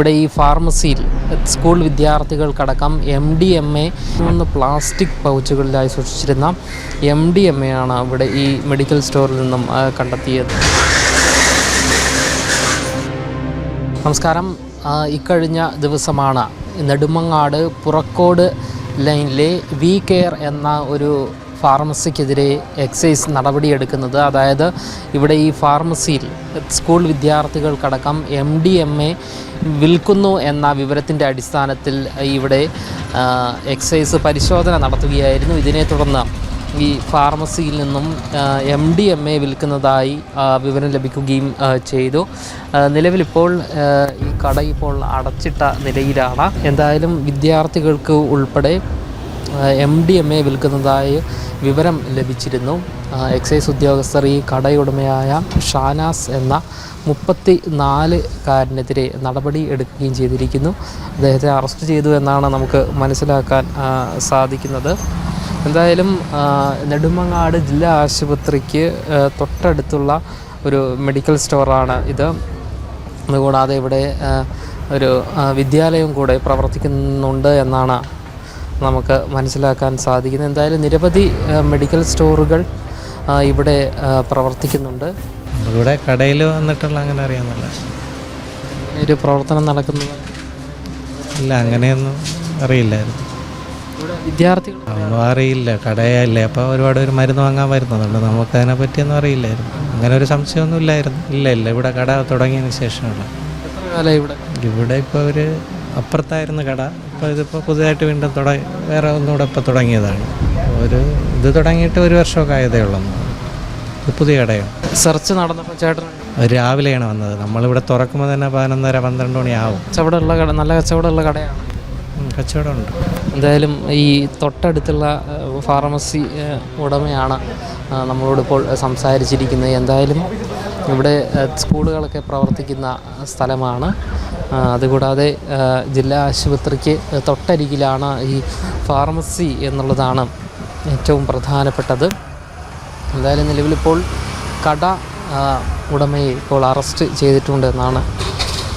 ഇവിടെ ഈ ഫാർമസിയിൽ സ്കൂൾ വിദ്യാർത്ഥികൾക്കടക്കം എം ഡി എം എ മൂന്ന് പ്ലാസ്റ്റിക് പൗച്ചുകളിലായി സൂക്ഷിച്ചിരുന്ന എം ഡി എം എ ആണ് ഇവിടെ ഈ മെഡിക്കൽ സ്റ്റോറിൽ നിന്നും കണ്ടെത്തിയത്. നമസ്കാരം. ഇക്കഴിഞ്ഞ ദിവസമാണ്. നെടുമങ്ങാട് പുറക്കോട് ലൈനിലെ വി കെയർ എന്ന ഒരു ഫാർമസിക്കെതിരെ എക്സൈസ് നടപടിയെടുക്കുന്നത്. അതായത് ഇവിടെ ഈ ഫാർമസിയിൽ സ്കൂൾ വിദ്യാർത്ഥികൾക്കടക്കം എം ഡി എം എ വിൽക്കുന്നു എന്ന വിവരത്തിന്റെ അടിസ്ഥാനത്തിൽ ഇവിടെ എക്സൈസ് പരിശോധന നടത്തുകയായിരുന്നു. ഇതിനെ തുടർന്ന് ഈ ഫാർമസിയിൽ നിന്നും എം ഡി എം എ വിൽക്കുന്നതായി വിവരം ലഭിക്കുകയും ചെയ്തു. നിലവിലിപ്പോൾ ഈ കട ഇപ്പോൾ അടച്ചിട്ട നിലയിലാണ്. എന്തായാലും വിദ്യാർത്ഥികൾക്ക് ഉൾപ്പെടെ എം ഡി എം എ വിൽക്കുന്നതായി വിവരം ലഭിച്ചിരുന്നു. എക്സൈസ് ഉദ്യോഗസ്ഥർ ഈ കടയുടമയായ ഷാനാസ് എന്ന മുപ്പത്തി നാല് കാരനെതിരെ നടപടി എടുക്കുകയും ചെയ്തിരിക്കുന്നു. അദ്ദേഹത്തെ അറസ്റ്റ് ചെയ്തു എന്നാണ് നമുക്ക് മനസ്സിലാക്കാൻ സാധിക്കുന്നത്. എന്തായാലും നെടുമങ്ങാട് ജില്ലാ ആശുപത്രിക്ക് തൊട്ടടുത്തുള്ള ഒരു മെഡിക്കൽ സ്റ്റോറാണ് ഇത്. അതുകൂടാതെ ഇവിടെ ഒരു വിദ്യാലയം കൂടെ പ്രവർത്തിക്കുന്നുണ്ട് എന്നാണ് നമുക്ക് മനസ്സിലാക്കാൻ സാധിക്കുന്നത് എന്തായാലും നിരവധി മെഡിക്കൽ സ്റ്റോറുകൾ ഇവിടെ പ്രവർത്തിക്കുന്നുണ്ട്. ഇവിടെ കടയിൽ വന്നിട്ടുള്ള അങ്ങനെ അറിയാമെന്നല്ല. ഒരു പ്രവർത്തനം നടക്കുന്നത് ഇല്ല അങ്ങനെയൊന്നും അറിയില്ലായിരുന്നു. വിദ്യാർത്ഥികൾ അറിയില്ല കടയല്ലേ. അപ്പോൾ ഒരുപാട് ഒരു മരുന്ന് വാങ്ങാൻ വരുന്നതുണ്ട് നമുക്ക് അതിനെ പറ്റിയൊന്നും അറിയില്ലായിരുന്നു. അങ്ങനെ ഒരു സംശയമൊന്നും ഇല്ലായിരുന്നു. ഇല്ല ഇല്ല. ഇവിടെ കട തുടങ്ങിയതിന് ശേഷമുള്ള. ഇവിടെ? ഇവിടെ ഇപ്പോൾ ഒരു അപ്പുറത്തായിരുന്നു കട. ഇപ്പോൾ ഇതിപ്പോൾ പുതുതായിട്ട് വീണ്ടും തുടങ്ങി വേറെ ഒന്നുകൂടെ ഇപ്പോൾ തുടങ്ങിയതാണ്. ഒരു ഇത് തുടങ്ങിയിട്ട് ഒരു വർഷമൊക്കെ ആയതേ ഉള്ളൂ ഇത് പുതിയ കടയാണ്. സെർച്ച് നടന്നപ്പോൾ ചേട്ടൻ രാവിലെയാണ് വന്നത്. നമ്മളിവിടെ തുറക്കുമ്പോൾ തന്നെ പതിനൊന്നര പന്ത്രണ്ട് മണിയാവും. കച്ചവടമുള്ള കട നല്ല കച്ചവടമുള്ള കടയാണ്. കച്ചവടമുണ്ട്. എന്തായാലും ഈ തൊട്ടടുത്തുള്ള ഫാർമസി ഉടമയാണ് നമ്മളോട് ഇപ്പോൾ സംസാരിച്ചിരിക്കുന്നത്. എന്തായാലും ഇവിടെ സ്കൂളുകളൊക്കെ പ്രവർത്തിക്കുന്ന സ്ഥലമാണ്. അതുകൂടാതെ ജില്ലാ ആശുപത്രിക്ക് തൊട്ടരികിലാണ് ഈ ഫാർമസി എന്നുള്ളതാണ് ഏറ്റവും പ്രധാനപ്പെട്ടത്. എന്തായാലും നിലവിലിപ്പോൾ കട ഉടമയെ ഇപ്പോൾ അറസ്റ്റ് ചെയ്തിട്ടുണ്ട് എന്നാണ്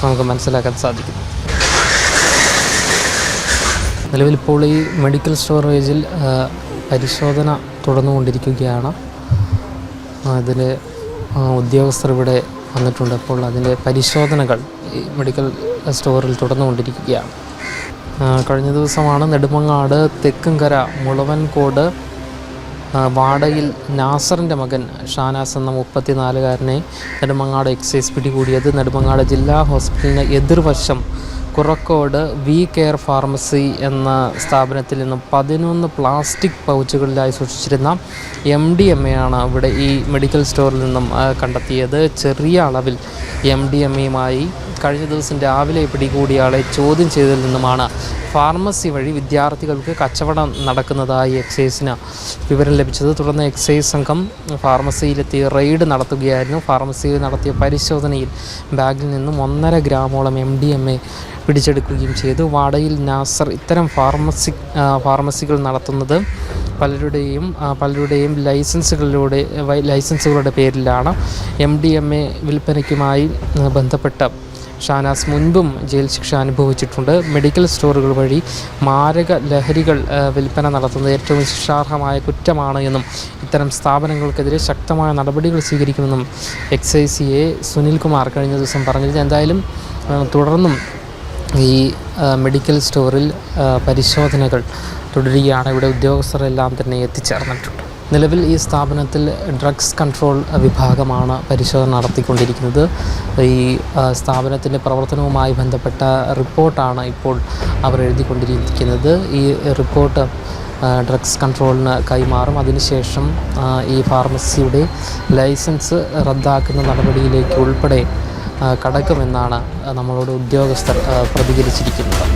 നമുക്ക് മനസ്സിലാക്കാൻ സാധിക്കുന്നത്. നിലവിലിപ്പോൾ ഈ മെഡിക്കൽ സ്റ്റോറേജിൽ പരിശോധന തുടർന്നുകൊണ്ടിരിക്കുകയാണ്. അതിൽ ഉദ്യോഗസ്ഥർ ഇവിടെ വന്നിട്ടുണ്ട്. അപ്പോൾ അതിന്റെ പരിശോധനകൾ ഈ മെഡിക്കൽ സ്റ്റോറിൽ തുടർന്നുകൊണ്ടിരിക്കുകയാണ്. കഴിഞ്ഞ ദിവസമാണ് നെടുമങ്ങാട് തെക്കുംകര മുളവൻകോട് വാടയിൽ നാസറിന്റെ മകൻ ഷാനാസ് എന്ന മുപ്പത്തിനാലുകാരനെ നെടുമങ്ങാട് എക്സൈസ് പിടികൂടിയത്. നെടുമങ്ങാട് ജില്ലാ ഹോസ്പിറ്റലിന് എതിർവശം കുറക്കോട് വി കെയർ ഫാർമസി എന്ന സ്ഥാപനത്തിൽ നിന്നും പതിനൊന്ന് പ്ലാസ്റ്റിക് പൗച്ചുകളിലായി സൂക്ഷിച്ചിരുന്ന എം ഡി എം എ ആണ് ഇവിടെ ഈ മെഡിക്കൽ സ്റ്റോറിൽ നിന്നും കണ്ടെത്തിയത്. ചെറിയ അളവിൽ എം ഡി എം എയുമായി കഴിഞ്ഞ ദിവസം രാവിലെ പിടികൂടിയ ആളെ ചോദ്യം ചെയ്തതിൽ നിന്നുമാണ് ഫാർമസി വഴി വിദ്യാർത്ഥികൾക്ക് കച്ചവടം നടക്കുന്നതായി എക്സൈസിന് വിവരം ലഭിച്ചത്. തുടർന്ന് എക്സൈസ് സംഘം ഫാർമസിയിലെത്തി റെയ്ഡ് നടത്തുകയായിരുന്നു. ഫാർമസിയിൽ നടത്തിയ പരിശോധനയിൽ ബാഗിൽ നിന്നും ഒന്നര ഗ്രാമോളം എം ഡി എം എ പിടിച്ചെടുക്കുകയും ചെയ്തു. വാടയിൽ നാസർ ഇത്തരം ഫാർമസി ഫാർമസികൾ നടത്തുന്നത് പലരുടെയും പലരുടെയും ലൈസൻസുകളിലൂടെ ലൈസൻസുകളുടെ പേരിലാണ് എം ഡി എം എ വിൽപ്പനയ്ക്കുമായി ബന്ധപ്പെട്ട ഷാനാസ് മുൻപും ജയിൽ ശിക്ഷ അനുഭവിച്ചിട്ടുണ്ട്. മെഡിക്കൽ സ്റ്റോറുകൾ വഴി മാരക ലഹരികൾ വിൽപ്പന നടത്തുന്നത് ഏറ്റവും ശിക്ഷാർഹമായ കുറ്റമാണ് എന്നും ഇത്തരം സ്ഥാപനങ്ങൾക്കെതിരെ ശക്തമായ നടപടികൾ സ്വീകരിക്കുമെന്നും എക്സൈസ് എ സുനിൽകുമാർ കഴിഞ്ഞ ദിവസം പറഞ്ഞിരുന്നു. എന്തായാലും തുടർന്നും ഈ മെഡിക്കൽ സ്റ്റോറിൽ പരിശോധനകൾ തുടരുകയാണ്. ഇവിടെ ഉദ്യോഗസ്ഥരെല്ലാം തന്നെ എത്തിച്ചേർന്നിട്ടുണ്ട്. നിലവിൽ ഈ സ്ഥാപനത്തിൽ ഡ്രഗ്സ് കൺട്രോൾ വിഭാഗമാണ് പരിശോധന നടത്തിക്കൊണ്ടിരിക്കുന്നത്. ഈ സ്ഥാപനത്തിന്റെ പ്രവർത്തനവുമായി ബന്ധപ്പെട്ട റിപ്പോർട്ടാണ് ഇപ്പോൾ അവർ എഴുതിക്കൊണ്ടിരിക്കുന്നത്. ഈ റിപ്പോർട്ട് ഡ്രഗ്സ് കൺട്രോളിന് കൈമാറും. അതിനുശേഷം ഈ ഫാർമസിയുടെ ലൈസൻസ് റദ്ദാക്കുന്ന നടപടിയിലേക്ക് ഉൾപ്പെടെ കടക്കുമെന്നാണ് നമ്മളോട് ഉദ്യോഗസ്ഥർ പ്രതികരിച്ചിരിക്കുന്നത്.